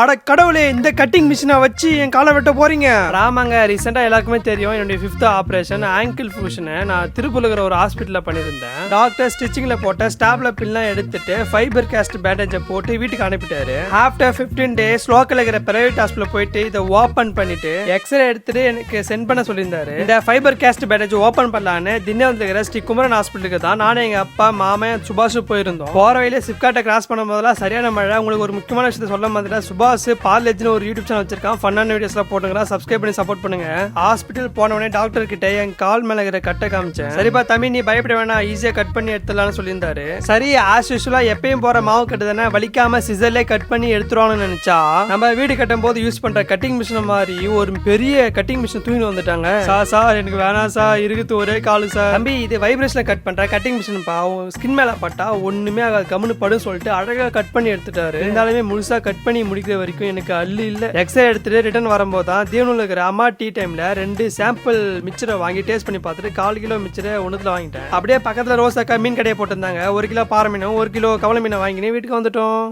அட கடவுளே இந்த கட்டிங் மிஷினை வச்சு என் காலை வெட்ட போறீங்க? ஆமாங்க ரீசெண்டா எல்லாருக்குமே தெரியும். என்னுடைய ஃபிஃப்த் ஆபரேஷன் ஆங்கிள் ஃபூஷனை நான் திருப்பூர்ல ஒரு ஹாஸ்பிட்டல்ல பண்ணியிருந்தேன். டாக்டர் ஸ்டிச்சிங்ல போட்ட ஸ்டாப்ல பில்லாம் எடுத்துட்டு ஃபைபர் கேஸ்ட் பேண்டேஜை போட்டு வீட்டுக்கு அனுப்பிட்டாரு. ஆஃப்டர் 15 டேஸ் லோக்கல் இருக்கிற பிரைவேட் ஹாஸ்பிட்டல் போயிட்டு இதை ஓபன் பண்ணிட்டு எக்ஸ்ரே எடுத்துட்டு எனக்கு சென்ட் பண்ண சொல்லியிருந்தாரு. இந்த ஃபைபர் கேஸ்ட் பேண்டேஜ் ஓபன் பண்ணலான்னு திண்டிவனத்துல இருக்கிற ஸ்ரீ குமரன் ஹாஸ்பிட்டலுக்கு தான் நானும் எங்க அப்பா மாமன் சுபாஷ் போயிருந்தோம். போற வழியில சிப்காட்டை கிராஸ் பண்ணும் போதெல்லாம் சரியான மழை. உங்களுக்கு ஒரு முக்கியமான விஷயத்த சொல்ல மாதிரி சுபாஷ் பால்லேஜ்னு ஒரு யூடியூப் சேனல் வச்சிருக்கான். ஃபன்னான வீடியோஸ்லாம் போட்டுங்களா சப்ஸ்கிரைப் பண்ணி சப்போர்ட் பண்ணுங்க. ஹாஸ்பிட்டல் போன உடனே டாக்டர் கிட்ட என் கால் மேல இருக்கிற கட்டை காமிச்சேன். சரிப்பா தம்பி நீ பயப்பட வேணாம். ஈஸியா கட் பண்ணி எடுத்துடலாம்னு சொல்லியிருந்தாரு. சரி ஆஸ் யூஸ்வலா எப்பயும் போற மாவு கட்டு தானே? வலிக்காம சிசர்லே கட் பண்ணி எடுத்துருவாங்கன்னு நினைச்சா நம்ம வீடு கட்டும் போது யூஸ் பண்ற கட்டிங் மிஷின் மாதிரி ஒரு பெரிய கட்டிங் மிஷின் தூங்கி வந்துட்டாங்க. சார் சார் எனக்கு வேணாம் சார் இருக்குது ஒரே காலு சார் தம்பி இது வைப்ரேஷன் கட் பண்ற கட்டிங் மிஷின் பா. ஸ்கின் மேல பட்டா ஒண்ணுமே ஆகாது. கம்முன்னு படும் சொல்லிட்டு அழகா கட் பண்ணி எடுத்துட்டாரு. இருந்தாலுமே முழுசா கட் பண்ணி முடிக்கிற வரைக்கும் எனக்கு அள்ளு இல்லை. எக்ஸ்ரே எடுத்துட்டு ரிட்டர்ன் வரும்போது தான் தீவனூர்ல இருக்கிற அம்மா டீ டைம்ல ரெண்டு சாம்பிள் மிச்சரை வாங்கி டேஸ்ட் பண்ணி பார்த்துட்டு கால் கிலோ மிச்சரை ஒண்ணுத்துல வாங்கிட்டேன். அப்படியே பக்கத்துல ரோஸ் அக்கா மீன் கடையை போட்டிருந்தாங்க. ஒரு கிலோ பாறை மீனும் ஒரு கிலோ கவலை மீனை வாங்கினேன். வீட்டுக்கு வந்துட்டோம்.